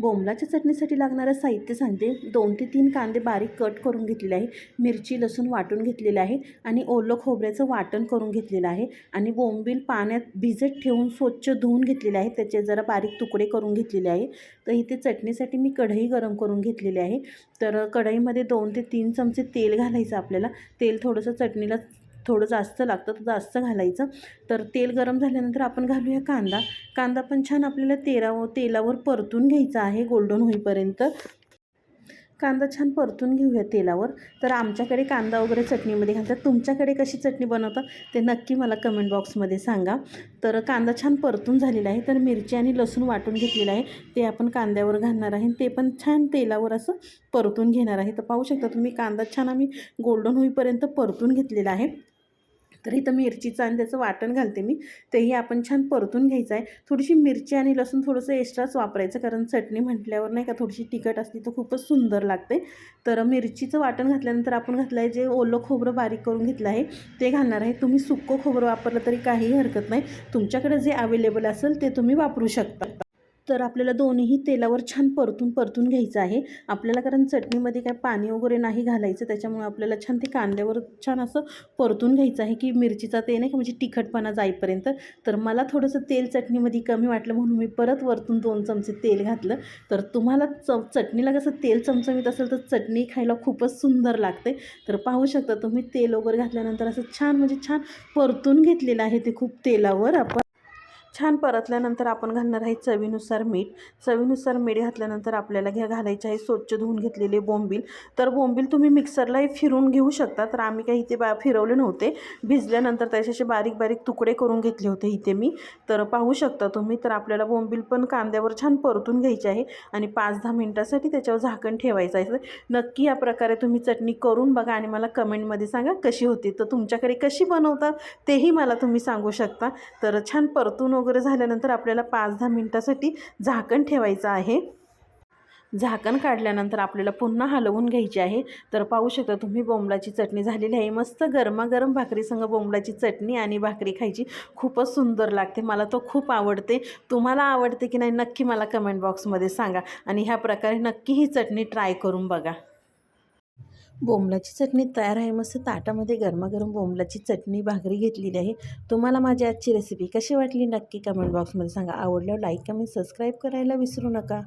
बोंबलाच्या चटणीसाठी लागणारं साहित्य सांगते. दोन ते तीन कांदे बारीक कट करून घेतलेले आहे मिरची लसूण वाटून घेतलेले आहे आणि ओलं खोबऱ्याचं वाटण करून घेतलेलं आहे आणि बोंबील पाण्यात भिजत ठेवून स्वच्छ धुवून घेतलेले आहे. त्याचे जरा बारीक तुकडे करून घेतलेले आहे. तर इथे चटणीसाठी मी कढई गरम करून घेतलेली आहे. तर कढईमध्ये दोन ते तीन चमचे तेल घालायचं आपल्याला. तेल थोडंसं चटणीला थोडं जास्त लागतं तर जास्त घालायचं. तर तेल गरम झाल्यानंतर आपण घालूया कांदा. कांदा पण छान आपल्याला तेराव तेलावर परतून घ्यायचा आहे गोल्डन होईपर्यंत. कांदा छान परतून घेऊया तेलावर. तर आमच्याकडे कांदा वगैरे चटणीमध्ये घालतात. तुमच्याकडे कशी चटणी बनवतात ते नक्की मला कमेंट बॉक्समध्ये सांगा. तर कांदा छान परतून झालेला आहे. तर मिरची आणि लसूण वाटून घेतलेलं आहे. ते आपण कांद्यावर घालणार आहे. ते पण छान तेलावर असं परतून घेणार आहे. तर पाहू शकता तुम्ही कांदा छान आम्ही गोल्डन होईपर्यंत परतून घेतलेला आहे. तर इथं मिरचीचं आणि त्याचं वाटण घालते मी. तेही आपण छान परतून घ्यायचं आहे. थोडीशी मिरची आणि लसूण थोडंसं एक्स्ट्राच वापरायचं कारण चटणी म्हटल्यावर नाही का थोडीशी तिखट असली तर खूपच सुंदर लागते. तर मिरचीचं वाटण घातल्यानंतर आपण घातलं आहे जे ओलं खोबरं बारीक करून घेतलं आहे ते घालणार आहे. तुम्ही सुक्कं खोबरं वापरलं तरी काहीही हरकत नाही. तुमच्याकडे जे अवेलेबल असेल ते तुम्ही वापरू शकता. तर आपल्याला दोन्हीही तेलावर छान परतून परतून घ्यायचं आहे. आपल्याला कारण चटणीमध्ये काय पाणी वगैरे नाही घालायचं त्याच्यामुळे आपल्याला छान ते कांद्यावर छान असं परतून घ्यायचं आहे की मिरचीचा ते नाही का म्हणजे तिखटपणा जाईपर्यंत. तर मला थोडंसं तेल चटणीमध्ये कमी वाटलं म्हणून मी परत वरतून दोन चमचे तेल घातलं. तर तुम्हाला च चटणीला कसं तेल चमचमीत असेल तर चटणी खायला खूपच सुंदर लागते. तर पाहू शकता तुम्ही तेल वगैरे घातल्यानंतर असं छान म्हणजे छान परतून घेतलेलं आहे ते खूप तेलावर आपण. छान परतल्यानंतर आपण घालणार आहे चवीनुसार मीठ. चवीनुसार मीठ घातल्यानंतर आपल्याला घ्या घालायचे आहे स्वच्छ धुवून घेतलेले बोंबील. तर बोंबील तुम्ही मिक्सरलाही फिरून घेऊ शकता. तर आम्ही काही इथे बा फिरवले नव्हते. भिजल्यानंतर त्याचे असे बारीक बारीक तुकडे करून घेतले होते इथे मी. तर पाहू शकता तुम्ही तर आपल्याला बोंबील पण कांद्यावर छान परतून घ्यायचे आहे आणि पाच दहा मिनटासाठी त्याच्यावर झाकण ठेवायचं आहे. नक्की या प्रकारे तुम्ही चटणी करून बघा आणि मला कमेंटमध्ये सांगा कशी होती तर तुमच्याकडे कशी बनवतात तेही मला तुम्ही सांगू शकता. तर छान परतून वगैरे झाल्यानंतर आपल्याला पाच दहा मिनटासाठी झाकण ठेवायचं आहे. झाकण काढल्यानंतर आपल्याला पुन्हा हलवून घ्यायची आहे. तर पाहू शकता तुम्ही बोंबलाची चटणी झालेली आहे. मस्त गरमागरम भाकरीसंग बोंबलाची चटणी आणि भाकरी खायची. खूपच सुंदर लागते. मला तो खूप आवडते. तुम्हाला आवडते की नाही नक्की मला कमेंट बॉक्समध्ये सांगा. आणि ह्या प्रकारे नक्की ही चटणी ट्राय करून बघा. बोंबलाची चटणी तयार आहे. मस्त ताटामध्ये गरमागरम बोंबलाची चटणी भाकरी घेतलेली आहे. तुम्हाला माझी आजची रेसिपी कशी वाटली नक्की कमेंट बॉक्समध्ये सांगा. आवडल्यावर लाईक कमेंट सबस्क्राईब करायला विसरू नका.